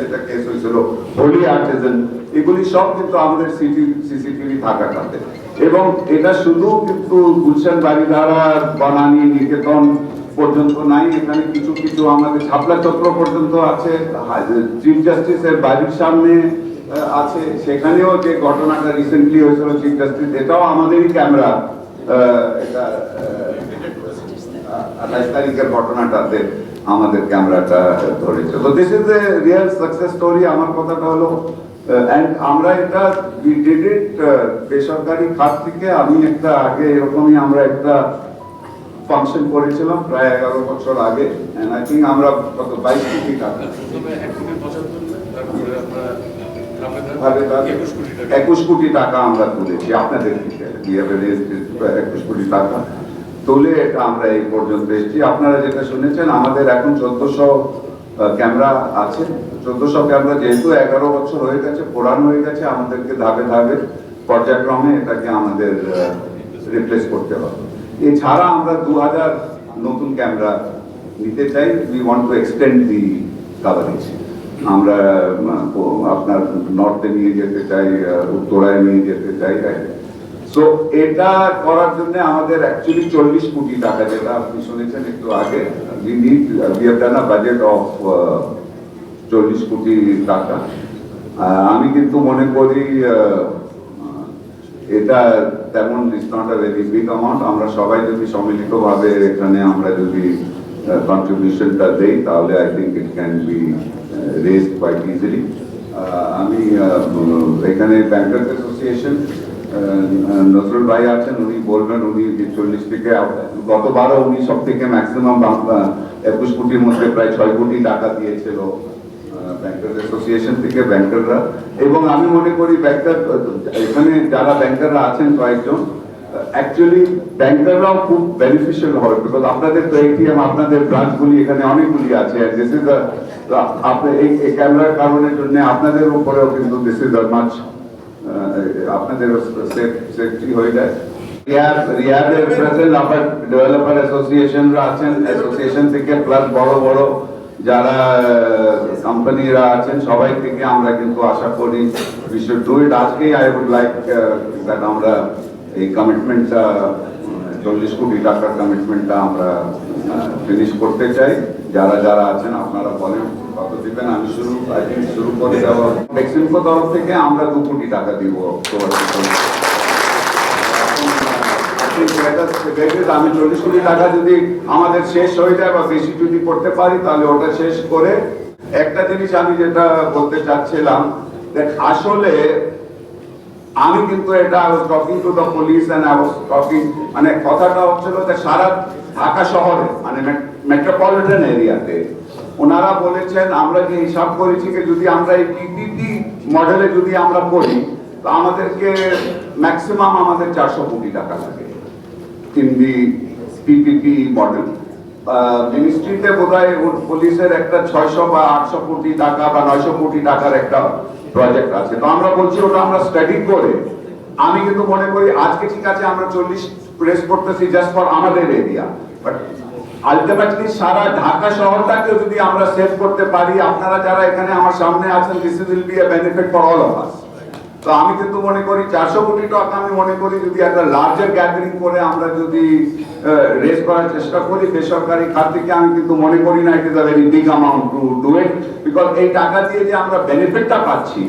যেটা কেস হয়েছিল হোলি এগুলি সব কিন্তু আমাদের সিটি সিসিটিভি থাকাটাতে এবং এটা শুধু কিন্তু গুলশান বাড়িধারা নিকেতন পর্যন্ত নাই, এখানে কিছু কিছু আমাদের ছাপলা চক্র পর্যন্ত আছে চিফ জাস্টিসের বাড়ির সামনে আছে। সেখানেও যে ঘটনাটা রিসেন্টলি হয়েছিল চিফ জাস্টিস এটাও আমাদেরই ক্যামেরা এটা আঠাইশ তারিখের ঘটনাটাতে আমাদের ক্যামেরাটা ধরেছে। তো this is a real success story আমার কথাটা হলো অ্যান্ড আমরা এটা it, বেসরকারি খাত থেকে আমি একটা আগে এরকমই আমরা একটা ফাংশন করেছিলাম প্রায় এগারো বছর আগে অ্যান্ড আই থিঙ্ক আমরা কত বাইশ কোটি টাকা। একুশ কোটি টাকা। আমরা তুলেছি আপনাদের একুশ কোটি টাকা তুলে এটা আমরা এই পর্যন্ত এসেছি। আপনারা যেটা শুনেছেন আমাদের এখন চোদ্দশো ক্যামেরা আছে। চোদ্দশো ক্যামেরা যেহেতু এগারো বছর হয়ে গেছে পুরানো হয়ে গেছে আমাদেরকে ধাপে ধাপে পর্যায়ক্রমে এটাকে আমাদের রিপ্লেস করতে হবে। এছাড়া আমরা দু হাজার নতুন ক্যামেরা নিতে চাই। We want to extend the coverage আমরা, আপনার নর্থে নিয়ে যেতে চাই উত্তরায় নিয়ে যেতে চাই সো এটা করার জন্য আমাদের অ্যাকচুয়ালি চল্লিশ কোটি টাকা যেটা আপনি শুনেছেন একটু আগে বাজেট অফ চল্লিশ কোটি টাকা। আমি কিন্তু মনে করি এটা তেমন is not a very big amount আমরা সবাই যদি সম্মিলিতভাবে এখানে আমরা যদি কন্ট্রিবিউশনটা দেই তাহলে I think it can be raise quite easily আমি আহ, এখানে ব্যাংকার্স অ্যাসোসিয়েশন নজরুল ভাই আছেন উনি বলবেন উনি চল্লিশ থেকে গতবারও উনি সব থেকে ম্যাক্সিমাম একুশ কোটির মধ্যে প্রায় ছয় কোটি টাকা দিয়েছিল ব্যাংকার অ্যাসোসিয়েশন থেকে ব্যাংকাররা। এবং আমি মনে করি ব্যাংকার এখানে যারা ব্যাংকাররা আছেন কয়েকজন অ্যাকচুয়ালি ব্যাংকাররাও খুব বেনিফিশিয়াল হবে বিকজ আপনাদের তো এটিএম আপনাদের ব্রাঞ্চগুলি এখানে অনেকগুলি আছে দিস ইজ আপনি এই ক্যামেরার কারণের জন্য আপনাদের উপরেও কিন্তু দিস ইজ মাছ আপনাদের সেফটি হয়ে যায়। আমরা কিন্তু আশা করি আই উড লাইক আমরা এই কমিটমেন্টটা চল্লিশ কোটি টাকার কমিটমেন্টটা আমরা ফিনিশ করতে চাই যারা যারা আছেন, আপনারা বলেন কত দিবেন, আমি শুরু, আই শুরু করে দেওয়া মেক্সিমকো তরফ থেকে আমরা দু কোটি টাকা দিব। আমি চল্লিশ কোটি টাকা যদি আমাদের শেষ হয়ে যায় বা বেশি যদি করতে পারি, তাহলে ওটা শেষ করে একটা জিনিস আমি যেটা বলতে চাচ্ছিলাম আসলে আমি কিন্তু এটা talking to the police and I was talking মানে কথাটা হচ্ছিল যে সারা ঢাকা শহরে মানে মেট্রোপলিটন এরিয়াতে ওনারা বলেছেন, আমরা যে হিসাব করেছি যে যদি আমরা এই পিপিপি মডেলে যদি আমরা করি, তো আমাদেরকে ম্যাক্সিমাম আমাদের চারশো কোটি টাকা লাগে। দি পিপিপি মডেল মিনিস্ট্রিতে বোধহয় পুলিশের একটা ছয়শো বা আটশো কোটি টাকা বা নয়শো কোটি টাকার একটা প্রজেক্ট আছে। তো আমরা বলছি ওটা আমরা স্টাডি করে, আমি কিন্তু মনে করি আজকে ঠিক আছে আমরা চল্লিশ প্রেস করতেছি জাস্ট ফর আমাদের এরিয়া বাট আলটিমেটলি সারা ঢাকা শহরটাকে যদি আমরা সেভ করতে পারি, আপনারা যারা এখানে আমার সামনে আছেন this will be a benefit for all of us তো আমি কিন্তু মনে করি চারশো কোটি টাকা আমি মনে করি যদি একটা লার্জার গ্যাদারিং করে আমরা যদি রেস করার চেষ্টা করি বেসরকারি খাত থেকে আমি কিন্তু মনে করি না it is very big amount to do it because এই টাকা দিয়ে যে আমরা বেনিফিটটা পাচ্ছি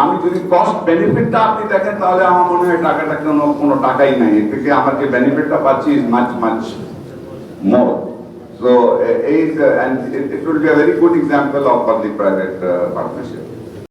আমি যদি কস্ট বেনিফিটটা আপনি দেখেন তাহলে আমার মনে হয় টাকাটা কোনো কোনো টাকাই নাই এর থেকে আমার যে বেনিফিটটা পাচ্ছি is much much more. So, uh, is, uh, and it, it will be a very good example.